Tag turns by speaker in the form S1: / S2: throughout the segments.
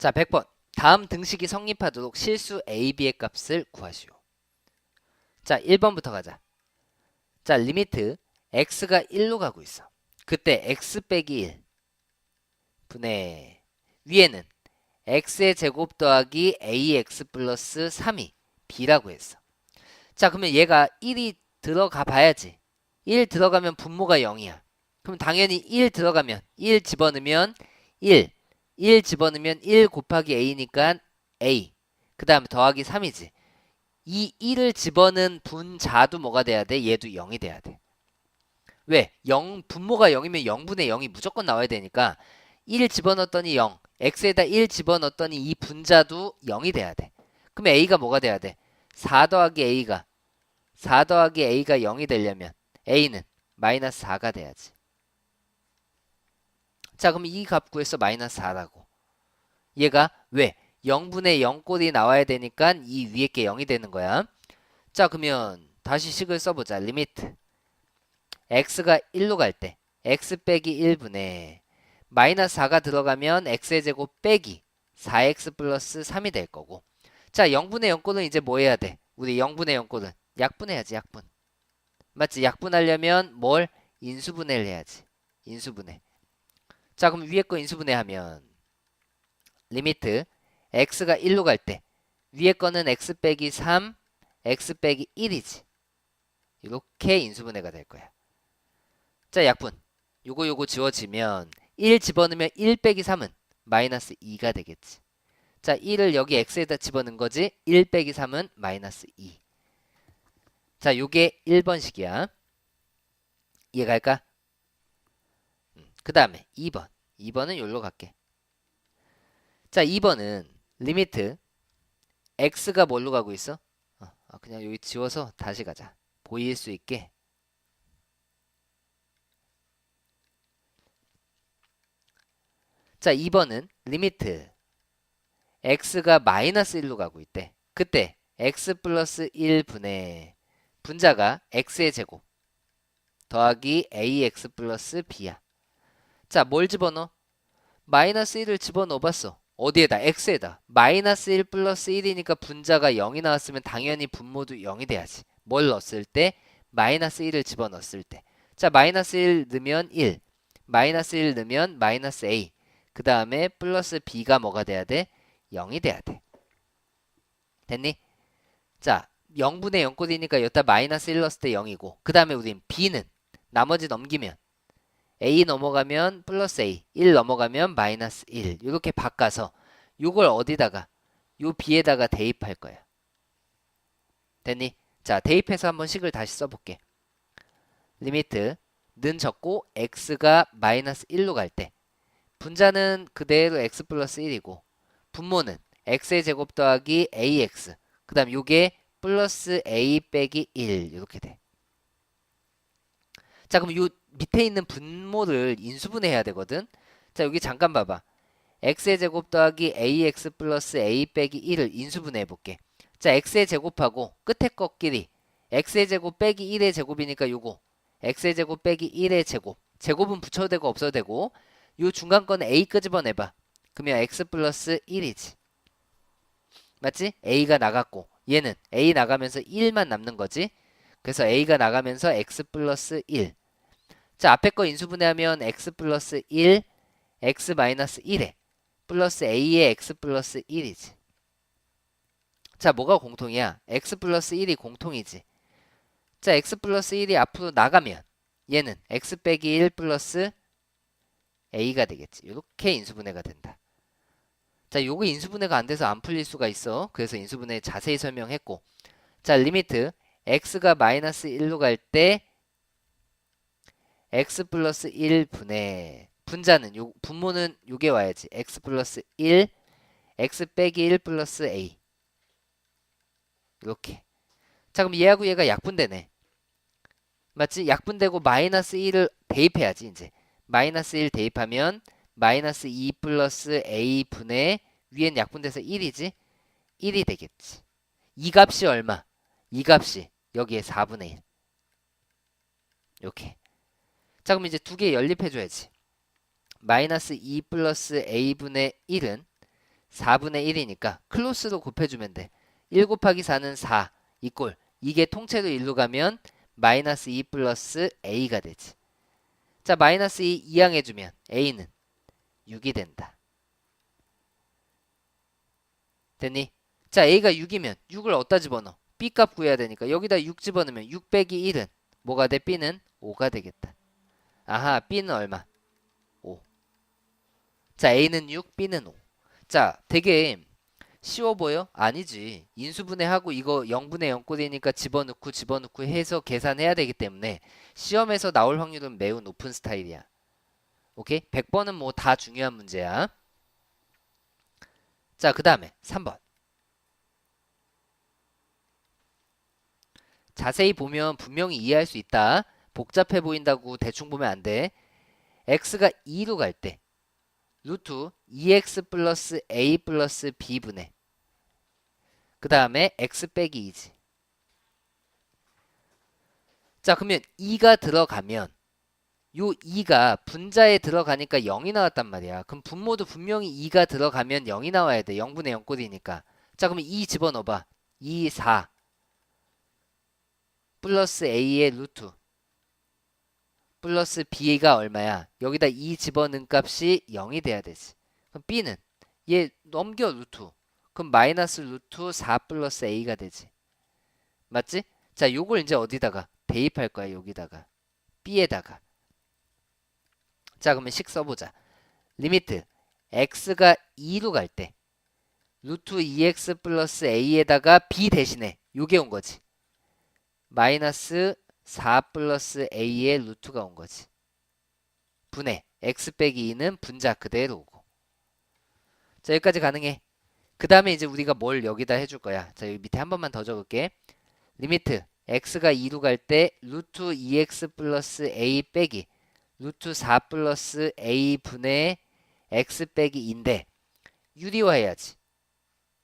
S1: 자, 100번. 다음 등식이 성립하도록 실수 a, b의 값을 구하시오. 자, 1번부터 가자. 자, 리미트 x가 1로 가고 있어. 그때 x 빼기 1 분의 위에는 x의 제곱 더하기 ax 플러스 3이 b라고 했어. 자, 그러면 얘가 1이 들어가 봐야지. 1 들어가면 분모가 0이야. 그럼 당연히 1 들어가면 1 집어넣으면 1 1 집어넣으면 1 곱하기 a니까 a 그 다음에 더하기 3이지 이 1을 집어넣은 분자도 뭐가 돼야 돼? 얘도 0이 돼야 돼 왜? 0 분모가 0이면 0분의 0이 무조건 나와야 되니까 1 집어넣었더니 0 x에다 1 집어넣었더니 이 분자도 0이 돼야 돼 그럼 a가 뭐가 돼야 돼? 4 더하기 a가 4 더하기 a가 0이 되려면 a는 마이너스 4가 돼야지 자 그럼 이 값 구해서 마이너스 4라고. 얘가 왜? 0분의 0꼴이 나와야 되니까 이 위에 게 0이 되는 거야. 자 그러면 다시 식을 써보자. 리미트 x가 1로 갈 때 x 빼기 1분의 마이너스 4가 들어가면 x의 제곱 빼기 4x 플러스 3이 될 거고. 자 0분의 0꼴은 이제 뭐 해야 돼? 우리 0분의 0꼴은 약분해야지 약분. 맞지? 약분하려면 뭘? 인수분해를 해야지. 인수분해 자 그럼 위에 거 인수분해하면 리미트 x가 1로 갈 때 위에 거는 x 빼기 3 x 빼기 1이지. 이렇게 인수분해가 될 거야. 자 약분. 요거 요거 지워지면 1 집어넣으면 1 빼기 3은 마이너스 2가 되겠지. 자 1을 여기 x에다 집어넣은 거지 1 빼기 3은 마이너스 2자 요게 1번식이야. 이해갈까? 그 다음에 2번. 2번은 여기로 갈게. 자, 2번은 리미트 x가 뭘로 가고 있어? 어, 아, 그냥 여기 지워서 다시 가자. 보일 수 있게. 자, 2번은 리미트 x가 마이너스 1로 가고 있대. 그때 x 플러스 1분의 분자가 x의 제곱 더하기 ax 플러스 b야. 자, 뭘 집어넣어? 마이너스 1을 집어넣어봤어. 어디에다? x에다. 마이너스 1 플러스 1이니까 분자가 0이 나왔으면 당연히 분모도 0이 돼야지. 뭘 넣었을 때? 마이너스 1을 집어넣었을 때. 자, 마이너스 1 넣으면 1. 마이너스 1 넣으면 마이너스 a. 그 다음에 플러스 b가 뭐가 돼야 돼? 0이 돼야 돼. 됐니? 자, 0분의 0꼴이니까 여기다 마이너스 1 넣었을 때 0이고 그 다음에 우린 b는 나머지 넘기면 a 넘어가면 플러스 a 1 넘어가면 마이너스 1 이렇게 바꿔서 이걸 어디다가 요 b에다가 대입할 거야. 됐니? 자 대입해서 한번 식을 다시 써볼게. 리미트. 는 적고 x가 마이너스 1로 갈 때. 분자는 그대로 x 플러스 1이고 분모는 x의 제곱 더하기 ax 그 다음 요게 플러스 a 빼기 1 이렇게 돼. 자 그럼 요 밑에 있는 분모를 인수분해해야 되거든. 자 여기 잠깐 봐봐. x의 제곱 더하기 ax 플러스 a 빼기 1을 인수분해해 볼게. 자 x의 제곱하고 끝에 거끼리 x의 제곱 빼기 1의 제곱이니까 요거 x의 제곱 빼기 1의 제곱 제곱은 붙여도 되고 없어도 되고 요 중간 거는 a 끄집어내봐. 그러면 x 플러스 1이지. 맞지? a가 나갔고 얘는 a 나가면서 1만 남는 거지. 그래서 a가 나가면서 x 플러스 1. 자, 앞에 거 인수분해하면 x 플러스 1, x 마이너스 1에 플러스 a의 x 플러스 1이지. 자, 뭐가 공통이야? x 플러스 1이 공통이지. 자, x 플러스 1이 앞으로 나가면 얘는 x 빼기 1 플러스 a가 되겠지. 이렇게 인수분해가 된다. 자, 요거 인수분해가 안 돼서 안 풀릴 수가 있어. 그래서 인수분해 자세히 설명했고. 자, 리미트 x가 마이너스 1로 갈 때 x 플러스 1 분의 분자는 요 분모는 요게 와야지. x 플러스 1 x 빼기 1 플러스 a 이렇게. 자, 그럼 얘하고 얘가 약분되네. 맞지? 약분되고 마이너스 1을 대입해야지 이제. 마이너스 1 대입하면 마이너스 2 플러스 a 분의 위엔 약분돼서 1이지? 1이 되겠지. 이 값이 얼마? 이 값이 여기에 4분의 1. 이렇게. 자 그럼 이제 두 개 연립해줘야지. 마이너스 2 플러스 a분의 1은 4분의 1이니까 클로스로 곱해주면 돼. 1 곱하기 4는 4 이꼴 이게 통째로 1로 가면 마이너스 2 플러스 a가 되지. 자 마이너스 2 이항해주면 a는 6이 된다. 됐니? 자 a가 6이면 6을 어디다 집어넣어? b 값 구해야 되니까 여기다 6 집어넣으면 6 빼기 1은 뭐가 돼? b는 5가 되겠다. 아하 b는 얼마? 5. 자 a는 6, b는 5. 자 되게 쉬워 보여? 아니지. 인수분해하고 이거 0분의 0꼴이니까 집어넣고 집어넣고 해서 계산해야 되기 때문에 시험에서 나올 확률은 매우 높은 스타일이야. 오케이? 100번은 뭐 다 중요한 문제야. 자, 그 다음에 3번. 자세히 보면 분명히 이해할 수 있다. 복잡해 보인다고 대충 보면 안 돼. x가 2로 갈 때 루트 2x 플러스 a 플러스 b분의 그 다음에 x 빼기 2지. 자 그러면 2가 들어가면 요 2가 분자에 들어가니까 0이 나왔단 말이야. 그럼 분모도 분명히 2가 들어가면 0이 나와야 돼. 0분의 0꼴이니까. 자 그러면 2 집어넣어봐. 2, 4 플러스 a의 루트 플러스 b가 얼마야? 여기다 2 집어넣은 값이 0이 돼야 되지. 그럼 b는 얘 넘겨 루트. 그럼 마이너스 루트 4 플러스 a가 되지. 맞지? 자, 요걸 이제 어디다가 대입할 거야, 여기다가. b에다가. 자, 그러면 식 써보자. 리미트 x가 2로 갈 때 루트 2x 플러스 a에다가 b 대신에 요게 온 거지. 마이너스 4 플러스 a의 루트가 온 거지. 분해 x 빼기 2는 분자 그대로 오고. 자 여기까지 가능해. 그 다음에 이제 우리가 뭘 여기다 해줄 거야. 자 여기 밑에 한 번만 더 적을게. 리미트 x가 2로 갈 때 루트 2x 플러스 a 빼기 루트 4 플러스 a 분의 x 빼기 2인데 유리화 해야지.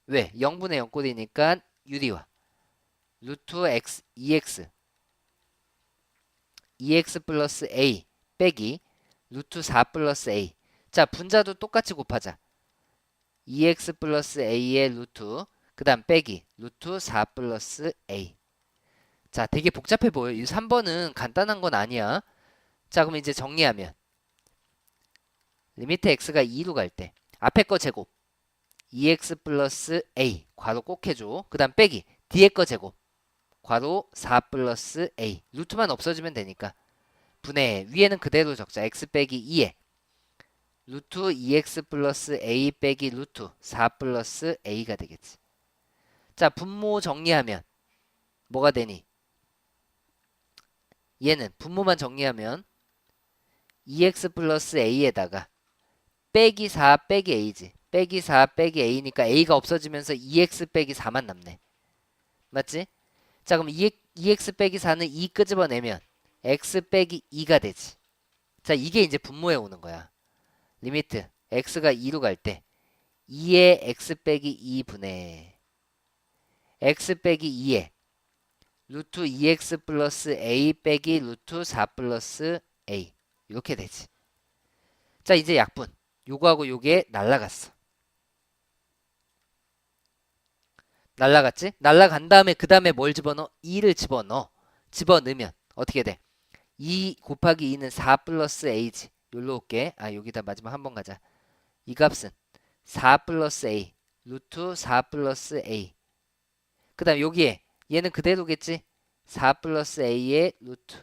S1: 왜? 0분의 0꼴이니까 유리화. 루트 x 2x 2x 플러스 a 빼기 루트 4 플러스 a. 자 분자도 똑같이 곱하자. 2x 플러스 a의 루트 그 다음 빼기 루트 4 플러스 a. 자 되게 복잡해 보여. 이 3번은 간단한 건 아니야. 자 그럼 이제 정리하면 리미트 x가 2로 갈 때 앞에 거 제곱 2x 플러스 a 괄호 꼭 해줘. 그 다음 빼기 뒤에 거 제곱 괄호 4 플러스 a. 루트만 없어지면 되니까. 분해 위에는 그대로 적자. X 빼기 2에. 루트 2x 플러스 a 빼기 루트 4 플러스 a가 되겠지. 자 분모 정리하면 뭐가 되니? 얘는 분모만 정리하면 2x 플러스 a에다가 빼기 4 빼기 a지. 빼기 4 빼기 a니까 a가 없어지면서 2x 빼기 4만 남네. 맞지? 자 그럼 2, 2x 빼기 4는 2 끄집어내면 x 빼기 2가 되지. 자 이게 이제 분모에 오는 거야. 리미트 x가 2로 갈 때 2의 x 빼기 2분의 x 빼기 2에 루트 2x 플러스 a 빼기 루트 4 플러스 a 이렇게 되지. 자 이제 약분 요거하고 요게 날라갔어. 날라갔지? 날라간 다음에 그 다음에 뭘 집어넣어? 2를 집어넣어. 집어넣으면 어떻게 돼? 2 곱하기 2는 4 플러스 a지. 여기로 올게. 아 여기다 마지막 한 번 가자. 이 값은 4 플러스 a. 루트 4 플러스 a. 그 다음 여기에 얘는 그대로겠지? 4 플러스 a의 루트.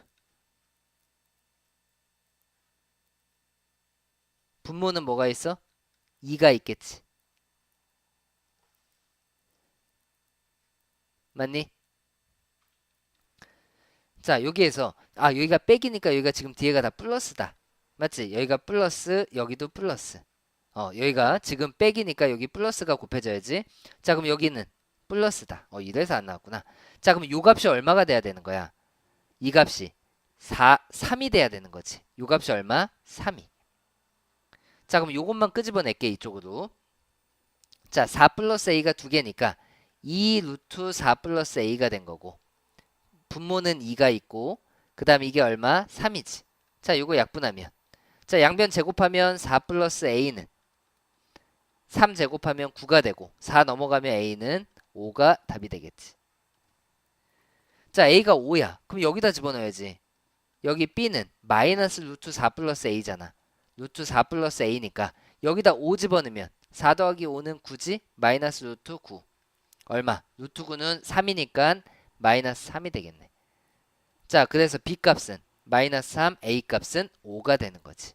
S1: 분모는 뭐가 있어? 2가 있겠지. 맞니? 자 여기에서 아 여기가 빼기니까 여기가 지금 뒤에가 다 플러스다. 맞지? 여기가 플러스 여기도 플러스. 어 여기가 지금 빼기니까 여기 플러스가 곱해져야지. 자 그럼 여기는 플러스다. 어 이래서 안 나왔구나. 자 그럼 요 값이 얼마가 돼야 되는 거야? 이 값이 4, 3이 돼야 되는 거지. 요 값이 얼마? 3이. 자 그럼 요것만 끄집어낼게 이쪽으로. 자4 플러스 a가 두 개니까 2 루트 4 플러스 a가 된 거고 분모는 2가 있고 그 다음 이게 얼마? 3이지. 자, 요거 약분하면 자, 양변 제곱하면 4 플러스 a는 3 제곱하면 9가 되고 4 넘어가면 a는 5가 답이 되겠지. 자 a가 5야. 그럼 여기다 집어넣어야지. 여기 b는 마이너스 루트 4 플러스 a잖아. 루트 4 플러스 a니까 여기다 5 집어넣으면 4 더하기 5는 9지? 마이너스 루트 9. 얼마? 루트 9는 3이니까 마이너스 3이 되겠네. 자, 그래서 b 값은 마이너스 3, a 값은 5가 되는 거지.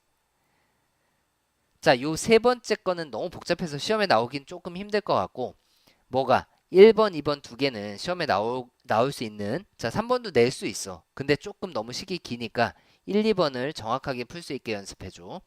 S1: 자, 요 세 번째 거는 너무 복잡해서 시험에 나오긴 조금 힘들 것 같고 뭐가 1번, 2번 두 개는 시험에 나올, 나올 수 있는 자, 3번도 낼 수 있어. 근데 조금 너무 시기 기니까 1, 2번을 정확하게 풀 수 있게 연습해 줘.